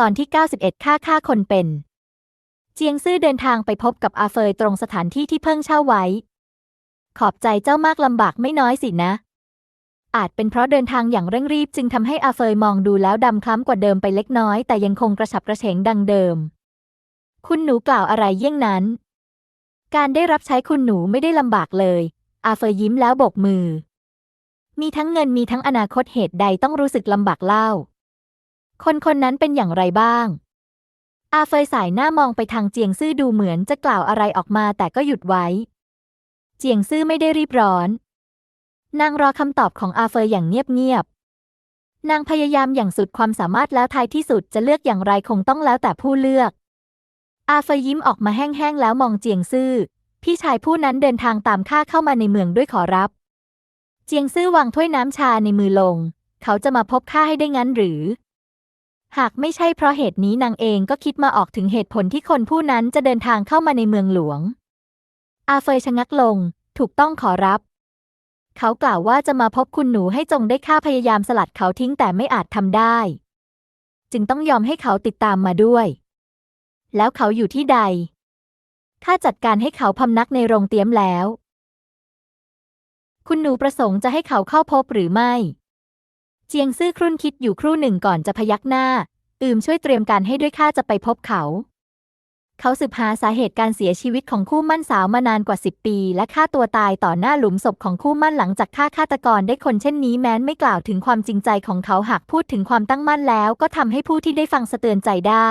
ตอนที่ 91 ค่าฆ่าคนเป็น เจียงซื่อเดินทางไปพบกับอาเฟยตรงสถานที่ที่เพิ่งเช่าไว้ ขอบใจเจ้ามากลำบากไม่น้อยสินะ อาจเป็นเพราะเดินทางอย่างเร่งรีบจึงทำให้อาเฟยมองดูแล้วดำคล้ำกว่าเดิมไปเล็กน้อยแต่ยังคงกระฉับกระเฉงดังเดิม คุณหนูกล่าวอะไรเยี่ยงนั้น การได้รับใช้คุณหนูไม่ได้ลำบากเลย อาเฟยยิ้มแล้วโบกมือ มีทั้งเงินมีทั้งอนาคตเหตุใดต้องรู้สึกลำบากเล่า คนคนนั้นเป็นอย่างไรบ้าง อาเฟยสายหน้ามองไปทางเจียงซื่อดูเหมือนจะกล่าวอะไรออกมาแต่ก็หยุดไว้ เจียงซื่อไม่ได้รีบร้อน นางรอคำตอบของอาเฟยอย่างเงียบๆ นางพยายามอย่างสุดความสามารถแล้วท้ายที่สุดจะเลือกอย่างไรคงต้องแล้วแต่ผู้เลือก อาเฟยยิ้มออกมาแห้งๆแล้วมองเจียงซื่อ พี่ชายผู้นั้นเดินทางตามข้าเข้ามาในเมืองด้วยขอรับ เจียงซื่อวางถ้วยน้ำชาในมือลง เขาจะมาพบข้าให้ได้งั้นหรือ หากไม่ใช่เพราะเหตุนี้นางเองก็คิดมาออกถึงเหตุผลที่คนผู้นั้นจะเดินทางเข้ามาในเมืองหลวง อาเฟยชะงักลง ถูกต้องขอรับ เขากล่าวว่าจะมาพบคุณหนูให้จงได้ข้าพยายามสลัดเขาทิ้งแต่ไม่อาจทำได้ จึงต้องยอมให้เขาติดตามมาด้วย แล้วเขาอยู่ที่ใด ข้าจัดการให้เขาพำนักในโรงเตี๊ยมแล้ว คุณหนูประสงค์จะให้เขาเข้าพบหรือไม่ เจียงซื่อครุ่นคิดอยู่ครู่หนึ่งก่อนจะพยักหน้า อืมช่วยเตรียมการให้ด้วยข้าจะไปพบเขา เขาสืบหาสาเหตุการเสียชีวิตของคู่มั่นสาวมานานกว่าสิบปี และฆ่าตัวตายต่อหน้าหลุมศพของคู่มั่นหลังจากฆ่าฆาตกรได้คนเช่นนี้แม้นไม่กล่าวถึงความจริงใจของเขาหากพูดถึงความตั้งมั่นแล้วก็ทำให้ผู้ที่ได้ฟังสะเตือนใจได้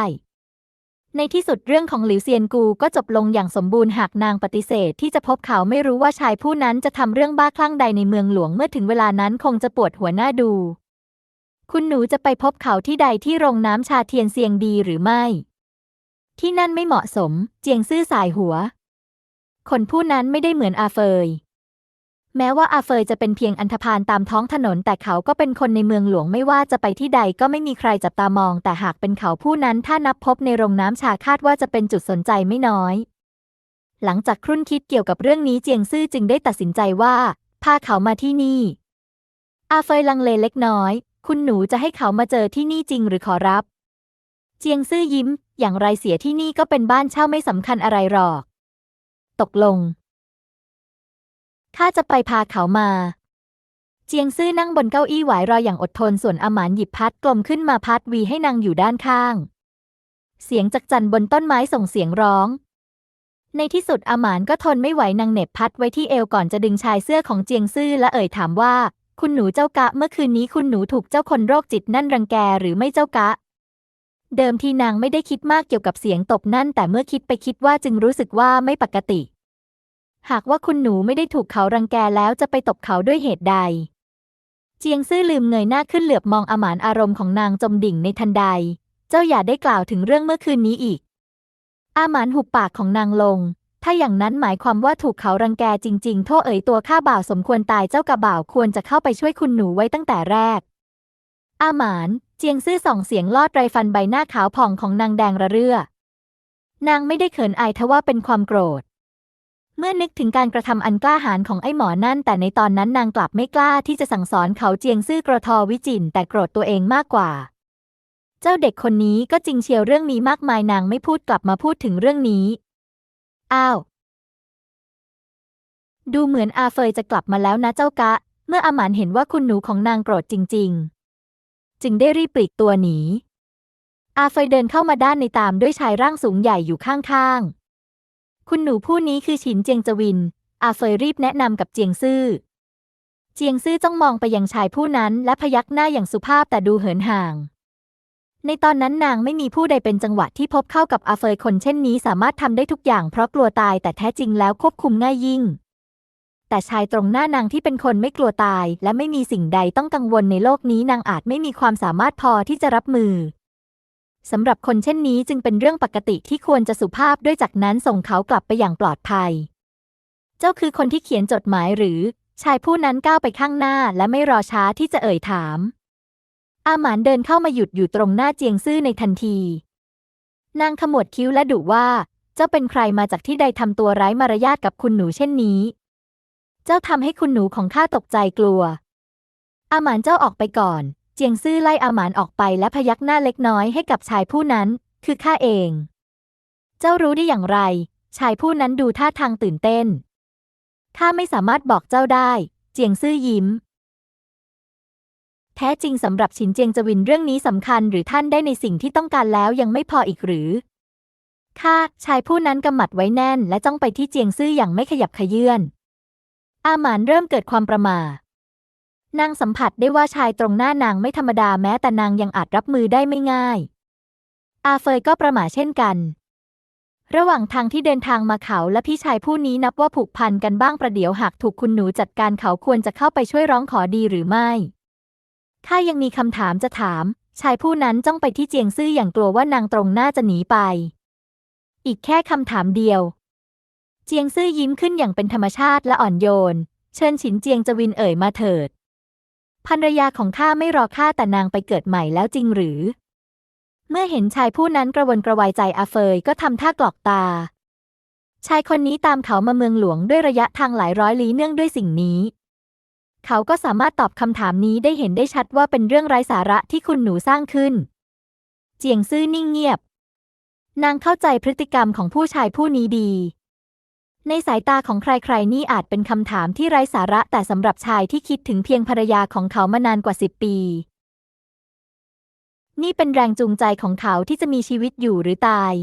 ในที่สุดเรื่องของหลิวเซียนกูก็จบลงอย่างสมบูรณ์หากนางปฏิเสธ ที่จะพบเขาไม่รู้ว่าชายผู้นั้นจะทำเรื่องบ้าคลั่งใดในเมืองหลวงเมื่อถึงเวลานั้นคงจะปวดหัวหน้าดู คุณหนูจะไปพบเขาที่ใดที่โรงน้ำชาเทียนเซียงดีหรือไม่ ที่นั่นไม่เหมาะสม เจียงซื่อสายหัว คนผู้นั้นไม่ได้เหมือนอาเฟย แม้ว่าอาเฟยจะเป็นเพียงอันธพาลตามท้องถนน แต่เขาก็เป็นคนในเมืองหลวงไม่ว่าจะไปที่ใดก็ไม่มีใครจับตามอง แต่หากเป็นเขาผู้นั้นถ้านับพบในโรงน้ำชาคาดว่าจะเป็นจุดสนใจไม่น้อย หลังจากครุ่นคิดเกี่ยวกับเรื่องนี้เจียงซื่อจึงได้ตัดสินใจว่าพาเขามาที่นี่ อาเฟยลังเลเล็กน้อย คุณหนูจะให้เขามาเจอที่นี่จริงหรือขอรับ เจียงซื่อยิ้ม อย่างไรเสียที่นี่ก็เป็นบ้านเช่าไม่สำคัญอะไรหรอก ตกลง ข้าจะไปพาเขามา เจียงซื่อนั่งบนเก้าอี้หวายรออย่างอดทนส่วนอามานหยิบพัดกลมขึ้นมาพัดวีให้นางอยู่ด้านข้าง เสียงจักจั่นบนต้นไม้ส่งเสียงร้องในที่สุดอาหมานก็ทนไม่ไหวนางเหน็บพัดไว้ที่เอวก่อนจะดึงชายเสื้อของเจียงซื่อและเอ่ยถามว่า คุณหนูเจ้ากะเมื่อคืนนี้คุณหนูถูกเจ้าคนโรคจิตนั่นรังแกหรือไม่เจ้ากะ เดิมทีนางไม่ได้คิดมากเกี่ยวกับเสียงตบนั่น แต่เมื่อคิดไปคิดว่าจึงรู้สึกว่าไม่ปกติ หากว่าคุณหนูไม่ได้ถูกเขารังแกแล้วจะไปตบเขาด้วยเหตุใด เจียงซื่อลืมเงยหน้าขึ้นเหลือบมองอามานอารมณ์ของนางจมดิ่งในทันใด เจ้าอย่าได้กล่าวถึงเรื่องเมื่อคืนนี้อีก อาหมานหุบปากของนางลง ถ้าอย่างนั้นหมายความว่าถูกเขารังแกจริง ๆ โทษเอ๋ยตัวข้าบ่าวสมควรตายเจ้ากระบ่าวควรจะเข้าไปช่วยคุณหนูไว้ตั้งแต่แรก อาหมาน เจียงซื่อส่องเสียงลอดไรฟันใบหน้าขาวผ่องของนางแดงระเรื่อ นางไม่ได้เขินอายทว่าเป็นความโกรธ เมื่อนึกถึงการกระทำอันกล้าหาญของไอ้หมอนั่น แต่ในตอนนั้นนางกลับไม่กล้าที่จะสั่งสอนเขาเจียงซื่อกระทอวิจินแต่โกรธตัวเองมากกว่า เจ้าเด็กคนนี้ก็จริงเชียวเรื่องนี้มากมายนางไม่พูดกลับมาพูดถึงเรื่องนี้ อ้าว ดูเหมือนอาเฟยจะกลับมาแล้วนะเจ้ากะ เมื่ออาหมานเห็นว่าคุณหนูของนางโกรธจริง ๆ จึงได้รีบปลีกตัวหนี อาเฟยเดินเข้ามาด้านในตามด้วยชายร่างสูงใหญ่อยู่ข้างๆ คุณหนูผู้นี้คือฉินเจียงจวิน อาเฟยรีบแนะนำกับเจียงซื่อ เจียงซื่อจ้องมองไปยังชายผู้นั้นและพยักหน้าอย่างสุภาพแต่ดูเหินห่าง ในตอนนั้นนางไม่มีผู้ใดเป็นจังหวะที่พบเข้ากับอาเฟยคนเช่นนี้สามารถทำได้ทุกอย่างเพราะกลัวตายแต่แท้จริงแล้วควบคุมง่ายยิ่ง แต่ชายตรงหน้านางที่เป็นคนไม่กลัวตาย และไม่มีสิ่งใดต้องกังวลในโลกนี้นางอาจไม่มีความสามารถพอที่จะรับมือสำหรับคนเช่นนี้จึงเป็นเรื่องปกติที่ควรจะสุภาพด้วยจากนั้นส่งเขากลับไปอย่างปลอดภัย เจ้าคือคนที่เขียนจดหมายหรือ ชายผู้นั้นก้าวไปข้างหน้าและไม่รอช้าที่จะเอ่ยถาม อาหมานเดินเข้ามาหยุดอยู่ตรงหน้าเจียงซื่อในทันที นางขมวดคิ้วและดุว่า เจ้าเป็นใครมาจากที่ใดทำตัวร้ายมารยาทกับคุณหนูเช่นนี้ เจ้าทำให้คุณหนูของข้าตกใจกลัว อาหมานเจ้าออกไปก่อน เจียงซื่อไล่อาหมานออกไปและพยักหน้าเล็กน้อยให้กับชายผู้นั้น คือข้าเอง เจ้ารู้ได้อย่างไร ชายผู้นั้นดูท่าทางตื่นเต้นข้าไม่สามารถบอกเจ้าได้ เจียงซื่อยิ้ม แท้จริงสำหรับฉินเจียงจวินเรื่องนี้สำคัญหรือท่านได้ในสิ่งที่ต้องการแล้วยังไม่พออีกหรือข้าชายผู้นั้นกำหมัดไว้แน่น และจ้องไปที่เจียงซื่ออย่างไม่ขยับขยื่นอาหมานเริ่มเกิดความประหม่านางสัมผัสได้ว่าชายตรงหน้านางไม่ธรรมดาแม้แต่นางยังอาจรับมือได้ไม่ง่าย อาเฟยก็ประหม่าเช่นกัน ระหว่างทางที่เดินทางมาเขาและพี่ชายผู้นี้นับว่าผูกพันกันบ้างประเดี๋ยวหากถูกคุณหนูจัดการเขาควรจะเข้าไปช่วยร้องขอดีหรือไม่ ข้ายังมีคำถามจะถาม ชายผู้นั้นจ้องไปที่เจียงซื่ออย่างกลัวว่านางตรงหน้าจะหนีไป อีกแค่คำถามเดียว เจียงซื่อยิ้มขึ้นอย่างเป็นธรรมชาติและอ่อนโยน เชิญฉินเจียงจวินเอ่ยมาเถิดภรรยาของข้าไม่รอข้าแต่นางไปเกิดใหม่แล้วจริงหรือ เมื่อเห็นชายผู้นั้นกระวนกระวายใจอาเฟยก็ทำท่ากรอกตา ชายคนนี้ตามเขามาเมืองหลวงด้วยระยะทางหลายร้อยลี้เนื่องด้วยสิ่งนี้ เขาก็สามารถตอบคำถามนี้ได้เห็นได้ชัดว่าเป็นเรื่องไร้สาระที่คุณหนูสร้างขึ้น เจียงซื่อนิ่งเงียบ นางเข้าใจพฤติกรรมของผู้ชายผู้นี้ดี ในสายตาของใครๆนี่อาจเป็นคำถามที่ไร้สาระแต่สำหรับชายที่คิดถึงเพียงภรรยาของเขามานานกว่าสิบปี นี่เป็นแรงจูงใจของเขาที่จะมีชีวิตอยู่หรือตาย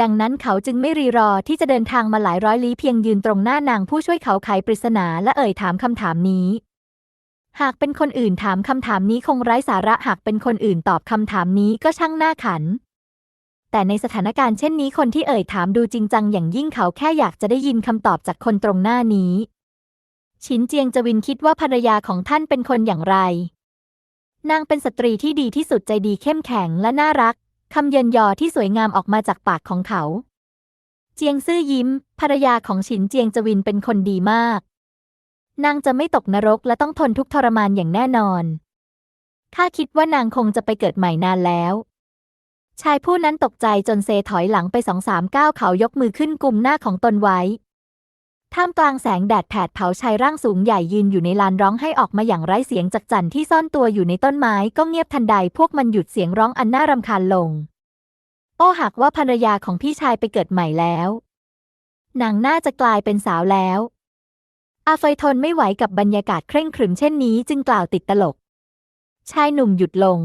ดังนั้นเขาจึงไม่รีรอที่จะเดินทางมาหลายร้อยลี้เพียงยืนตรงหน้านางผู้ช่วยเขาไขปริศนาและเอ่ยถามคำถามนี้ หากเป็นคนอื่นถามคำถามนี้คงไร้สาระหากเป็นคนอื่นตอบคำถามนี้ก็ช่างน่าขัน แต่ในสถานการณ์เช่นนี้คนที่เอ่ยถามดูจริงจังอย่างยิ่งเขาแค่อยากจะได้ยินคำตอบจากคนตรงหน้านี้ ชินเจียงจวินคิดว่าภรรยาของท่านเป็นคนอย่างไรนางเป็นสตรีที่ดีที่สุดใจดีเข้มแข็งและน่ารัก คำเยินยอที่สวยงามออกมาจากปากของเขา เจียงซื่อยิ้ม ภรรยาของฉินเจียงจวินเป็นคนดีมาก นางจะไม่ตกนรกและต้องทนทุกทรมานอย่างแน่นอน ข้าคิดว่านางคงจะไปเกิดใหม่นานแล้ว ชายผู้นั้นตกใจจนเซถอยหลังไปสองสามก้าวเขายกมือขึ้นกุมหน้าของตนไว้ ท่ามกลางแสงแดดแผดเผาชายร่างสูงใหญ่ยืนอยู่ในลานร้องให้ออกมาอย่างไร้เสียงจากจันที่ซ่อนตัวอยู่ในต้นไม้ก็เงียบทันใดพวกมันหยุดเสียงร้องอันน่ารำคาญลง โอ้หากว่าภรรยาของพี่ชายไปเกิดใหม่แล้วนางน่าจะกลายเป็นสาวแล้ว อาเฟยทนไม่ไหวกับบรรยากาศเคร่งขรึมเช่นนี้จึงกล่าวติดตลก ชายหนุ่มหยุดลง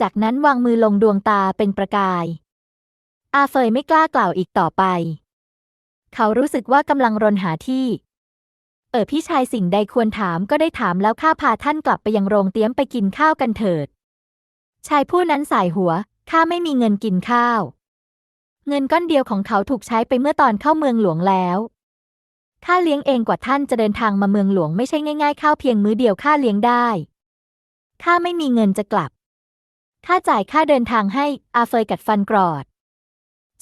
จากนั้นวางมือลงดวงตาเป็นประกาย อาเฟยไม่กล้ากล่าวอีกต่อไป เขารู้สึกว่ากำลังรนหาที่ เออพี่ชายสิ่งใดควรถามก็ได้ถามแล้วข้าพาท่านกลับไปยังโรงเตี้ยมไปกินข้าวกันเถิด ชายผู้นั้นสายหัว ข้าไม่มีเงินกินข้าว เงินก้อนเดียวของเขาถูกใช้ไปเมื่อตอนเข้าเมืองหลวงแล้วข้าเลี้ยงเองกว่าท่านจะเดินทางมาเมืองหลวงไม่ใช่ง่ายๆข้าวเพียงมื้อเดียวข้าเลี้ยงได้ข้าไม่มีเงินจะกลับข้าจ่ายค่าเดินทางให้อาเฟยกัดฟันกรอด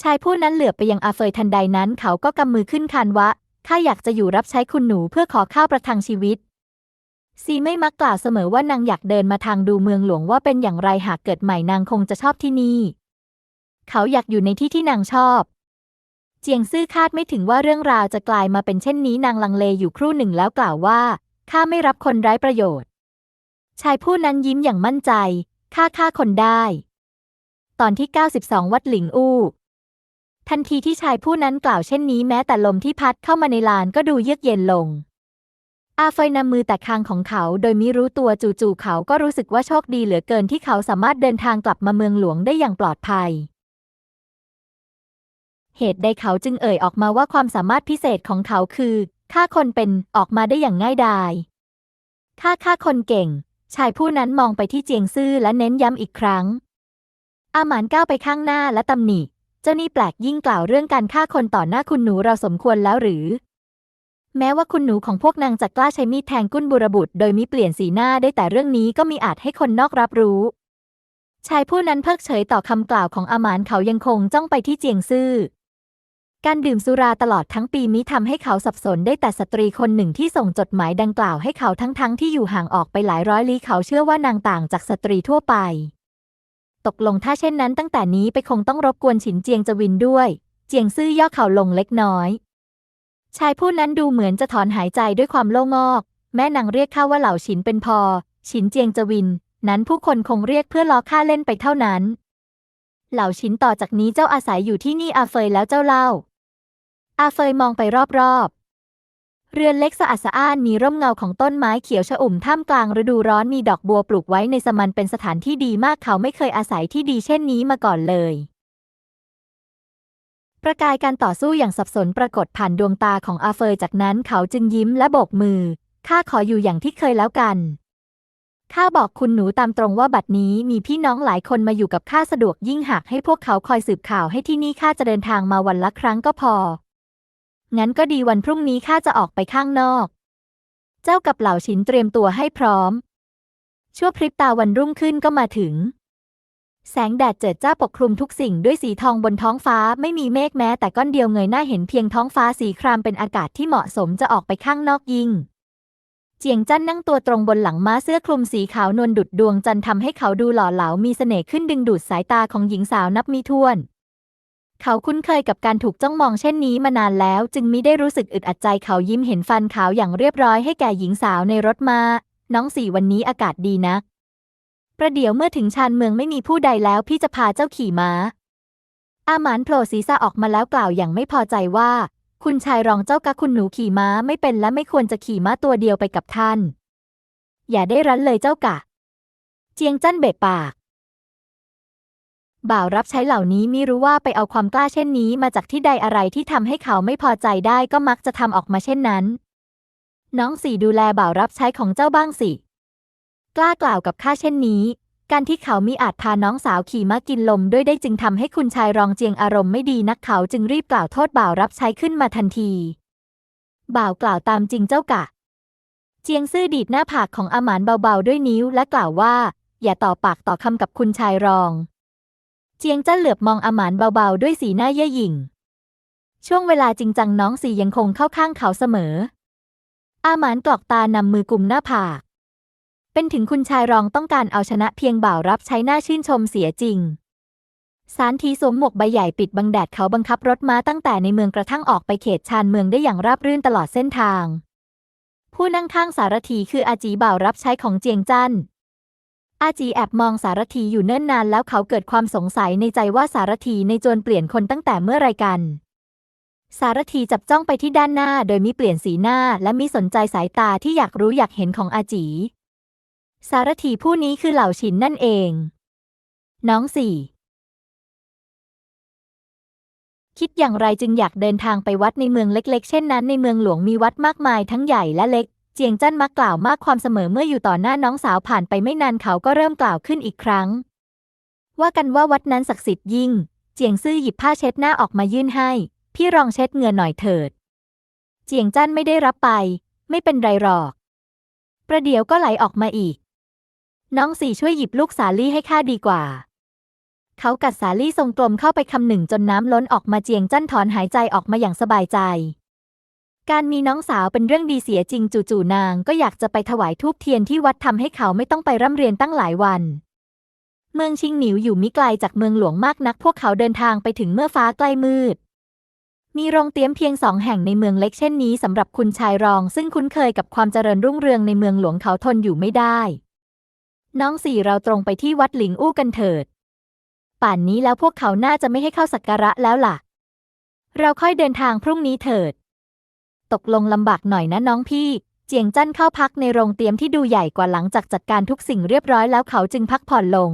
ชายผู้นั้นเหลือบไปยังอาเฟยทันใดนั้นเขาก็กำมือขึ้นคานวะ ข้าอยากจะอยู่รับใช้คุณหนูเพื่อขอข้าวประทังชีวิต ซีไม่มักกล่าวเสมอว่านางอยากเดินมาทางดูเมืองหลวงว่าเป็นอย่างไรหากเกิดใหม่นางคงจะชอบที่นี่ เขาอยากอยู่ในที่ที่นางชอบ เจียงซื่อคาดไม่ถึงว่าเรื่องราวจะกลายมาเป็นเช่นนี้นางลังเลอยู่ครู่หนึ่งแล้วกล่าวว่าข้าไม่รับคนไร้ประโยชน์ ชายผู้นั้นยิ้มอย่างมั่นใจฆ่าฆ่าคนได้ ตอนที่ 92 วัดหลิงอู้ ทันทีที่ชายผู้นั้นกล่าวเช่นนี้แม้แต่ลมที่พัดเข้ามาในลานก็ดูเยือกเย็นลง อาเฟยนำมือแต่คางของเขาโดยมิรู้ตัวจู่ๆเขาก็รู้สึกว่าโชคดีเหลือเกินที่เขาสามารถเดินทางกลับมาเมืองหลวงได้อย่างปลอดภัย เหตุใดเขาจึงเอ่ยออกมาว่าความสามารถพิเศษของเขาคือฆ่าคนเป็นออกมาได้อย่างง่ายดายฆ่าฆ่าคนเก่ง ชายผู้นั้นมองไปที่เจียงซื่อและเน้นย้ำอีกครั้ง อาหมานก้าวไปข้างหน้าและตำหนิ เจ้านี่แปลกยิ่งกล่าวเรื่องการฆ่าคนต่อหน้าคุณหนูเราสมควรแล้วหรือ แม้ว่าคุณหนูของพวกนางจะกล้าใช้มีดแทงกุ้นบุรบุตรโดยมิเปลี่ยนสีหน้าได้แต่เรื่องนี้ก็มีอาจให้คนนอกรับรู้ ชายผู้นั้นเพิกเฉยต่อคำกล่าวของอามานเขายังคงจ้องไปที่เจียงซื่อการดื่มสุราตลอดทั้งปีมิทำให้เขาสับสนได้แต่สตรีคนหนึ่งที่ส่งจดหมายดังกล่าวให้เขาทั้งๆทที่อยู่ห่างออกไปหลายร้อยลี้เขาเชื่อว่านางต่างจากสตรีทั่วไป ตกลงถ้าเช่นนั้นตั้งแต่นี้ไปคงต้องรบกวนฉินเจียงจวินด้วย เจียงซื่อย่อเข่าลงเล็กน้อย ชายผู้นั้นดูเหมือนจะถอนหายใจด้วยความโล่งอก แม่นางเรียกข้าว่าเหล่าฉินเป็นพอ ฉินเจียงจวิน นั้นผู้คนคงเรียกเพื่อล้อข้าเล่นไปเท่านั้น เหล่าฉินต่อจากนี้เจ้าอาศัยอยู่ที่นี่อาเฟยแล้วเจ้าเล่า อาเฟยมองไปรอบๆ เรือนเล็กสะอาดสะอ้านมีร่มเงาของต้นไม้เขียวชอุ่มท่ามกลางฤดูร้อนมีดอกบัวปลูกไว้ในสมันเป็นสถานที่ดีมากเขาไม่เคยอาศัยที่ดีเช่นนี้มาก่อนเลย ประกายการต่อสู้อย่างสับสนปรากฏผ่านดวงตาของอาเฟยจากนั้นเขาจึงยิ้มและโบกมือ ข้าขออยู่อย่างที่เคยแล้วกัน ข้าบอกคุณหนูตามตรงว่าบัดนี้มีพี่น้องหลายคนมาอยู่กับข้าสะดวกยิ่งหากให้พวกเขาคอยสืบข่าวให้ที่นี่ข้าจะเดินทางมาวันละครั้งก็พอ งั้นก็ดีวันพรุ่งนี้ข้าจะออกไปข้างนอก เจ้ากับเหล่าฉินเตรียมตัวให้พร้อม ชั่วพริบตาวันรุ่งขึ้นก็มาถึง แสงแดดเจิดจ้าปกคลุมทุกสิ่งด้วยสีทองบนท้องฟ้าไม่มีเมฆแม้ แต่ก้อนเดียวเงยหน้าเห็นเพียงท้องฟ้าสีครามเป็นอากาศที่เหมาะสมจะออกไปข้างนอกยิงเจียงจั้นนั่งตัวตรงบนหลังม้าเสื้อคลุมสีขาวนวลดุดดวงจันทร์ทำให้เขาดูหล่อเหลามีเสน่ห์ขึ้นดึงดูดสายตาของหญิงสาวนับมีถ้วน เขาคุ้นเคยกับการถูกจ้องมองเช่นนี้มานานแล้ว จึงมิได้รู้สึกอึดอัดใจเขายิ้มเห็นฟันขาวอย่างเรียบร้อยให้แก่หญิงสาวในรถมา น้องสี่วันนี้อากาศดีนักประเดี๋ยวเมื่อถึงชานเมืองไม่มีผู้ใดแล้วพี่จะพาเจ้าขี่ม้า อาหมานโผล่ศีรษะออกมาแล้วกล่าวอย่างไม่พอใจว่า คุณชายรองเจ้ากะคุณหนูขี่ม้าไม่เป็นและไม่ควรจะขี่ม้าตัวเดียวไปกับท่าน อย่าได้รั้นเลยเจ้ากะ เจียงจั้นเบะปาก บ่าวรับใช้เหล่านี้มิรู้ว่าไปเอาความกล้าเช่นนี้มาจากที่ใดอะไรที่ทำให้เขาไม่พอใจได้ก็มักจะทำออกมาเช่นนั้น น้องสี่ดูแลบ่าวรับใช้ของเจ้าบ้างสิ กล้ากล่าวกับข้าเช่นนี้ การที่เขามิอาจพาน้องสาวขี่ม้ากินลมด้วยได้จึงทำให้คุณชายรองเจียงอารมณ์ไม่ดีนักเขาจึงรีบกล่าวโทษบ่าวรับใช้ขึ้นมาทันที บ่าวกล่าวตามจริงเจ้ากะ เจียงซื่อดีดหน้าผากของอาหมานเบาๆด้วยนิ้วและกล่าวว่า อย่าต่อปากต่อคำกับคุณชายรอง เจียงจ้าเหลือบมองอาหมานเบาๆ ด้วยสีหน้าเย่อหยิ่ง ช่วงเวลาจริงจังน้องสียังคงเข้าข้างเขาเสมอ อาหมานกรอกตานำมือกุมหน้าผาก เป็นถึงคุณชายรองต้องการเอาชนะเพียงบ่าวรับใช้หน้าชื่นชมเสียจริง สารทีสวมหมวกใบใหญ่ปิดบังแดดเขาบังคับรถม้าตั้งแต่ในเมืองกระทั่งออกไปเขตชานเมืองได้อย่างราบรื่นตลอดเส้นทาง ผู้นั่งข้างสารถีคืออาจีบ่าวรับใช้ของเจียงจั้น อาจีแอบมองสารถีอยู่เนิ่นนานแล้วเขาเกิดความสงสัยในใจว่าสารถีในโจรเปลี่ยนคนตั้งแต่เมื่อไรกัน สารถีจับจ้องไปที่ด้านหน้าโดยมิเปลี่ยนสีหน้าและมิสนใจสายตาที่อยากรู้อยากเห็นของอาจี สารถีผู้นี้คือเหล่าฉินนั่นเอง น้องสี่คิดอย่างไรจึงอยากเดินทางไปวัดในเมืองเล็ก ๆ เช่นนั้นในเมืองหลวงมีวัดมากมายทั้งใหญ่และเล็ก เจียงจั้นมักกล่าวมากความเสมอเมื่ออยู่ต่อหน้าน้องสาวผ่านไปไม่นานเขาก็เริ่มกล่าวขึ้นอีกครั้ง ว่ากันว่าวัดนั้นศักดิ์สิทธิ์ยิ่ง เจียงซื่อหยิบผ้าเช็ดหน้าออกมายื่นให้ พี่รองเช็ดเหงื่อหน่อยเถิด เจียงจั้นไม่ได้รับไป ไม่เป็นไรหรอก ประเดี๋ยวก็ไหลออกมาอีก น้องสี่ช่วยหยิบลูกสาลี่ให้ข้าดีกว่า เขากัดสาลี่ทรงกลมเข้าไปคำหนึ่งจนน้ำล้นออกมาเจียงจั้นถอนหายใจออกมาอย่างสบายใจ การมีน้องสาวเป็นเรื่องดีเสียจริงจู่ๆนางก็อยากจะไปถวายทูบเทียนที่วัดทำให้เขาไม่ต้องไปร่ำเรียนตั้งหลายวัน เมืองชิงหนิวอยู่มิไกลจากเมืองหลวงมากนัก พวกเขาเดินทางไปถึงเมื่อฟ้าใกล้มืด มีโรงเตรียมเพียงสองแห่งในเมืองเล็กเช่นนี้สำหรับคุณชายรอง ซึ่งคุ้นเคยกับความเจริญรุ่งเรืองในเมืองหลวงเขาทนอยู่ไม่ได้ น้องสี่เราตรงไปที่วัดหลิงอู้กันเถิด ป่านนี้แล้วพวกเขาน่าจะไม่ให้เข้าสักการะแล้วล่ะ เราค่อยเดินทางพรุ่งนี้เถิด ตกลงลำบากหน่อยนะน้องพี่ เจียงจั้นเข้าพักในโรงเตรียมที่ดูใหญ่กว่าหลังจากจัดการทุกสิ่งเรียบร้อยแล้วเขาจึงพักผ่อนลง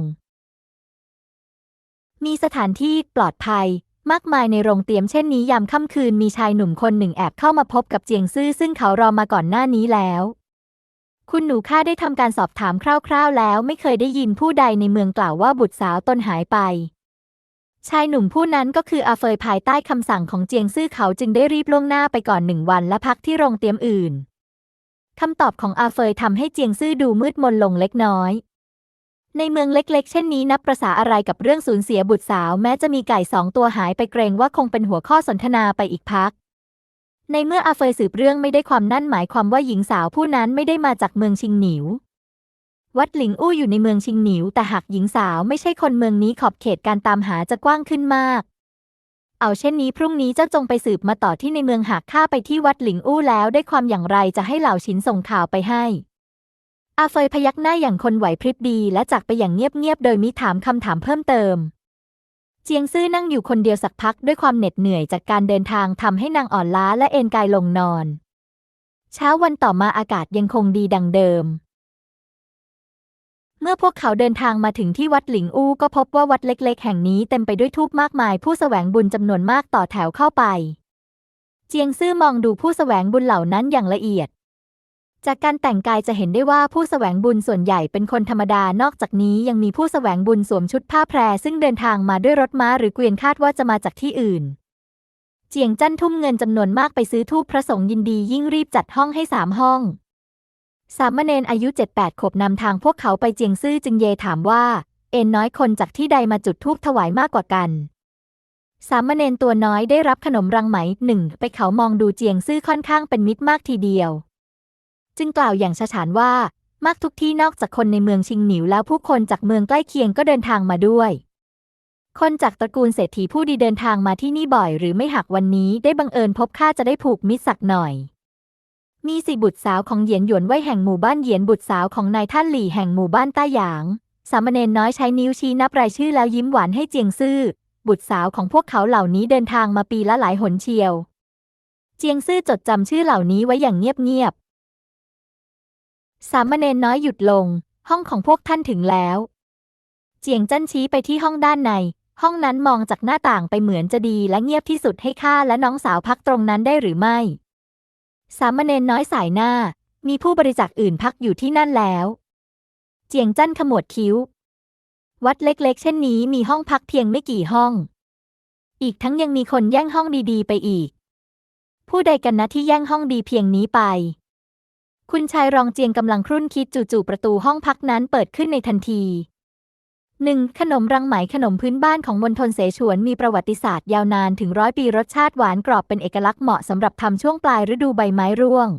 มีสถานที่ปลอดภัย มากมายในโรงเตรียมเช่นนี้ยามค่ำคืนมีชายหนุ่มคนหนึ่งแอบเข้ามาพบกับเจียงซื่อซึ่งเขารอมาก่อนหน้านี้แล้วคุณหนูข้าได้ทำการสอบถามคร่าว ๆ แล้วไม่เคยได้ยินผู้ใดในเมืองกล่าวว่าบุตรสาวตนหายไป ชายหนุ่มผู้นั้นก็คืออาเฟยภายใต้คำสั่งของเจียงซื่อเขาจึงได้รีบล่วงหน้าไปก่อนหนึ่งวันและพักที่โรงเตรียมอื่นคำตอบของอาเฟยทำให้เจียงซื่อดูมืดมนลงเล็กน้อย ในเมืองเล็กๆ เช่นนี้นับประษาอะไรกับเรื่องสูญเสียบุตรสาว แม้จะมีไก่สองตัวหายไปเกรงว่าคงเป็นหัวข้อสนทนาไปอีกพัก ในเมื่ออาเฟยสืบเรื่องไม่ได้ความนั่นหมายความว่าหญิงสาวผู้นั้นไม่ได้มาจากเมืองชิงหนิว วัดหลิงอู้อยู่ในเมืองชิงหนิว แต่หากหญิงสาวไม่ใช่คนเมืองนี้ขอบเขตการตามหาจะกว้างขึ้นมาก เอาเช่นนี้พรุ่งนี้เจ้าจงไปสืบมาต่อที่ในเมืองหากข้าไปที่วัดหลิงอู้แล้วได้ความอย่างไรจะให้เหล่าฉินส่งข่าวไปให้ อาเฟยพยักหน้าอย่างคนไหวพริบดีและจากไปอย่างเงียบๆโดยมิถามคำถามเพิ่มเติมเจียงซื่อนั่งอยู่คนเดียวสักพักด้วยความเหน็ดเหนื่อยจากการเดินทางทำให้นางอ่อนล้าและเอนกายลงนอน เช้าวันต่อมาอากาศยังคงดีดังเดิม เมื่อพวกเขาเดินทางมาถึงที่วัดหลิงอู้ก็พบว่าวัดเล็กๆ แห่งนี้เต็มไปด้วยทูปมากมาย ผู้แสวงบุญจำนวนมากต่อแถวเข้าไป เจียงซื่อมองดูผู้แสวงบุญเหล่านั้นอย่างละเอียด จากการแต่งกายจะเห็นได้ว่าผู้แสวงบุญส่วนใหญ่เป็นคนธรรมดานอกจากนี้ยังมีผู้แสวงบุญสวมชุดผ้าแพร ซึ่งเดินทางมาด้วยรถม้าหรือเกวียนคาดว่าจะมาจากที่อื่น เจียงจั้นทุ่มเงินจำนวนมากไปซื้อทูปพระสงฆ์ยินดียิ่งรีบจัดห้องให้สามห้อง สามเณรอายุเจ็ดแปดขบนำทางพวกเขาไปเจียงซื่อจึงเยถามว่า เอ็นน้อยคนจากที่ใดมาจุดทูปถวายมากกว่ากัน สามเณรตัวน้อยได้รับขนมรังไหมหนึ่งไปเขามองดูเจียงซื่อค่อนข้างเป็นมิตรมากทีเดียว จึงกล่าวอย่างฉฉานว่ามากทุกที่นอกจากคนในเมืองชิงหนิวแล้วผู้คนจากเมืองใกล้เคียงก็เดินทางมาด้วย คนจากตระกูลเศรษฐีผู้ดีเดินทางมาที่นี่บ่อย หรือไม่หากวันนี้ได้บังเอิญพบข้าจะได้ผูกมิตรสักหน่อย มีสี่บุตรสาวของเหยียนหยวนไว้แห่งหมู่บ้านเหยียนบุตรสาวของนายท่านหลี่แห่งหมู่บ้านต้าหยาง สามเณรน้อยใช้นิ้วชี้นับรายชื่อแล้วยิ้มหวานให้เจียงซื่อ บุตรสาวของพวกเขาเหล่านี้เดินทางมาปีละหลายหนเชียว เจียงซื่อจดจำชื่อเหล่านี้ไว้อย่างเงียบๆ สามเณรน้อยหยุดลง ห้องของพวกท่านถึงแล้ว เจียงจั้นชี้ไปที่ห้องด้านใน ห้องนั้นมองจากหน้าต่างไปเหมือนจะดีและเงียบที่สุดให้ข้าและน้องสาวพักตรงนั้นได้หรือไม่ สามเณรน้อยสายหน้า มีผู้บริจาคอื่นพักอยู่ที่นั่นแล้ว เจียงจั้นขมวดคิ้ว วัดเล็กๆ เช่นนี้มีห้องพักเพียงไม่กี่ห้อง อีกทั้งยังมีคนแย่งห้องดีๆ ไปอีก ผู้ใดกันนะที่แย่งห้องดีเพียงนี้ไป คุณชายรองเจียงกำลังครุ่นคิดจู่ๆประตูห้องพักนั้นเปิดขึ้นในทันที หนึ่งขนมรังไหมขนมพื้นบ้านของมณฑลเสฉวนมีประวัติศาสตร์ยาวนานถึงร้อยปีรสชาติหวานกรอบเป็นเอกลักษณ์เหมาะสำหรับทำช่วงปลายฤดูใบไม้ร่วง